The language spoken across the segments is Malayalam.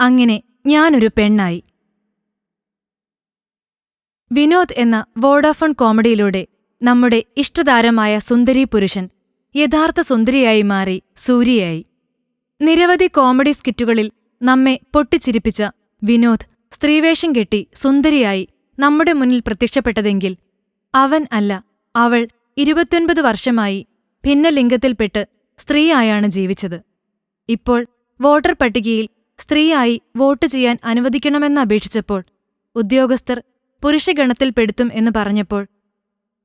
അങ്ങനെ ഞാനൊരു പെണ്ണായി. വിനോദ് എന്ന വോഡാഫോൺ കോമഡിയിലൂടെ നമ്മുടെ ഇഷ്ടതാരമായ സുന്ദരി പുരുഷൻ യഥാർത്ഥ സുന്ദരിയായി മാറി സൂര്യയായി. നിരവധി കോമഡി സ്കിറ്റുകളിൽ നമ്മെ പൊട്ടിച്ചിരിപ്പിച്ച വിനോദ് സ്ത്രീവേഷം കെട്ടി സുന്ദരിയായി നമ്മുടെ മുന്നിൽ പ്രത്യക്ഷപ്പെട്ടതെങ്കിൽ അവൻ അല്ല അവൾ ഇരുപത്തൊൻപത് വർഷമായി ഭിന്നലിംഗത്തിൽപ്പെട്ട് സ്ത്രീയായാണ് ജീവിച്ചത്. ഇപ്പോൾ വോട്ടർ പട്ടികയിൽ സ്ത്രീയായി വോട്ട് ചെയ്യാൻ അനുവദിക്കണമെന്ന് അപേക്ഷിച്ചപ്പോൾ ഉദ്യോഗസ്ഥർ പുരുഷഗണത്തിൽപ്പെടുത്തും എന്ന് പറഞ്ഞപ്പോൾ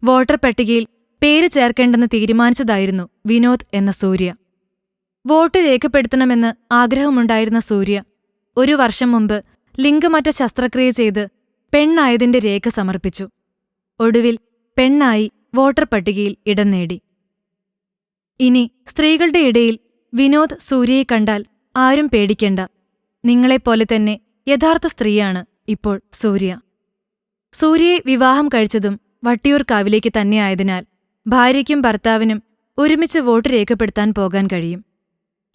വോട്ടർ പട്ടികയിൽ പേര് ചേർക്കേണ്ടെന്ന് തീരുമാനിച്ചതായിരുന്നു വിനോദ് എന്ന സൂര്യ. വോട്ട് രേഖപ്പെടുത്തണമെന്ന് ആഗ്രഹമുണ്ടായിരുന്ന സൂര്യ ഒരു വർഷം മുമ്പ് ലിംഗമറ്റ ശസ്ത്രക്രിയ ചെയ്ത് പെണ്ണായതിന്റെ രേഖ സമർപ്പിച്ചു. ഒടുവിൽ പെണ്ണായി വോട്ടർ പട്ടികയിൽ ഇടം നേടി. ഇനി സ്ത്രീകളുടെ ഇടയിൽ വിനോദ് സൂര്യയെ കണ്ടാൽ ആരും പേടിക്കണ്ട. നിങ്ങളെപ്പോലെ തന്നെ യഥാർത്ഥ സ്ത്രീയാണ് ഇപ്പോൾ സൂര്യ. സൂര്യയെ വിവാഹം കഴിച്ചതും വട്ടിയൂർക്കാവിലേക്ക് തന്നെയായതിനാൽ ഭാര്യയ്ക്കും ഭർത്താവിനും ഒരുമിച്ച് വോട്ട് രേഖപ്പെടുത്താൻ പോകാൻ കഴിയും.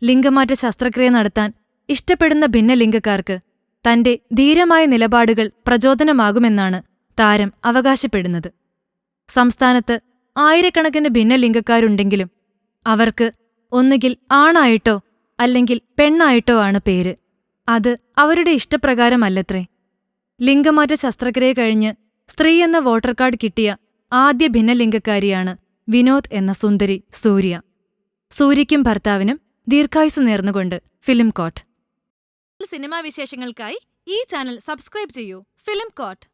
ലിംഗമാറ്റ ശസ്ത്രക്രിയ നടത്താൻ ഇഷ്ടപ്പെടുന്ന ഭിന്നലിംഗക്കാർക്ക് തന്റെ ധീരമായ നിലപാടുകൾ പ്രചോദനമാകുമെന്നാണ് താരം അവകാശപ്പെടുന്നത്. സംസ്ഥാനത്ത് ആയിരക്കണക്കിന് ഭിന്നലിംഗക്കാരുണ്ടെങ്കിലും അവർക്ക് ഒന്നുകിൽ ആണായിട്ടോ അല്ലെങ്കിൽ പെണ്ണായിട്ടോ ആണ് പേര്. അത് അവരുടെ ഇഷ്ടപ്രകാരമല്ലത്രേ. ലിംഗമാറ്റ ശസ്ത്രക്രിയ കഴിഞ്ഞ് സ്ത്രീ എന്ന വോട്ടർ കാർഡ് കിട്ടിയ ആദ്യ ഭിന്നലിംഗക്കാരിയാണ് വിനോദ് എന്ന സുന്ദരി സൂര്യ. സൂര്യയ്ക്കും ഭർത്താവിനും ദീർഘായുസ് നേർന്നുകൊണ്ട് ഫിലിം കോട്ട്. സിനിമാ വിശേഷങ്ങൾക്കായി ഈ ചാനൽ സബ്സ്ക്രൈബ് ചെയ്യൂ. Film coat.